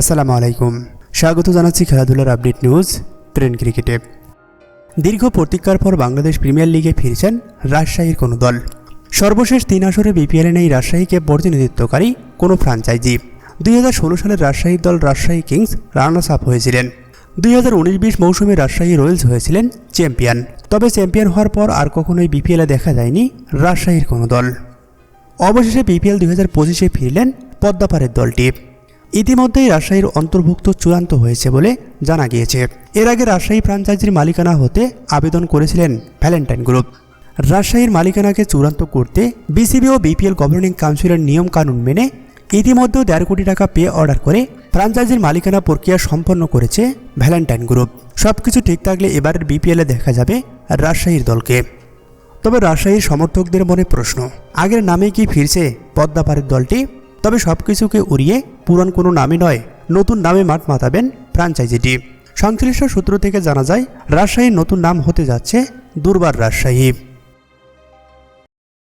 আসসালামু আলাইকুম। স্বাগত জানাচ্ছি খেলাধুলার আপডেট নিউজ ট্রেন ক্রিকেটে। দীর্ঘ প্রতীক্ষার পর বাংলাদেশ প্রিমিয়ার লিগে ফিরছেন রাজশাহীর কোনো দল। সর্বশেষ তিন আসরে বিপিএলে নেই রাজশাহীকে প্রতিনিধিত্বকারী কোনো ফ্রাঞ্চাইজি দুই হাজার ষোলো সালের রাজশাহীর দল রাজশাহী কিংস রানার্স আপ হয়েছিলেন। দুই হাজার উনিশ বিশ মৌসুমে রাজশাহী রয়্যালস হয়েছিলেন চ্যাম্পিয়ন। তবে চ্যাম্পিয়ন হওয়ার পর আর কখনোই বিপিএলে দেখা যায়নি রাজশাহীর কোনো দল। অবশেষে বিপিএল দুই হাজার পঁচিশে ফিরলেন পদ্মাপাড়ের দলটি। ইতিমধ্যেই রাজশাহীর অন্তর্ভুক্ত চূড়ান্ত হয়েছে বলে জানা গিয়েছে। এর আগে রাজশাহী ফ্রাঞ্চাইজির মালিকানা হতে আবেদন করেছিলেন ভ্যালেন্টাইন গ্রুপ রাজশাহীর মালিকানাকে চূড়ান্ত করতে বিসিবি ও বিপিএল গভর্নিং কাউন্সিলের নিয়ম কানুন মেনে ইতিমধ্যে দেড় কোটি টাকা পে অর্ডার করে ফ্রাঞ্চাইজির মালিকানা প্রক্রিয়া সম্পন্ন করেছে ভ্যালেন্টাইন গ্রুপ সব কিছু ঠিক থাকলে এবারের বিপিএলে দেখা যাবে রাজশাহীর দলকে। তবে রাজশাহীর সমর্থকদের মনে প্রশ্ন, আগের নামে কি ফিরছে পদ্মাপাড়ের দলটি? তবে সব কিছুকে উড়িয়ে পুরান কোনো নামই নয়, নতুন নামে মাঠ মাতাবেন ফ্রাঞ্চাইজিটি সংশ্লিষ্ট সূত্র থেকে জানা যায়, রাজশাহীর নতুন নাম হতে যাচ্ছে দুর্বার রাজশাহী।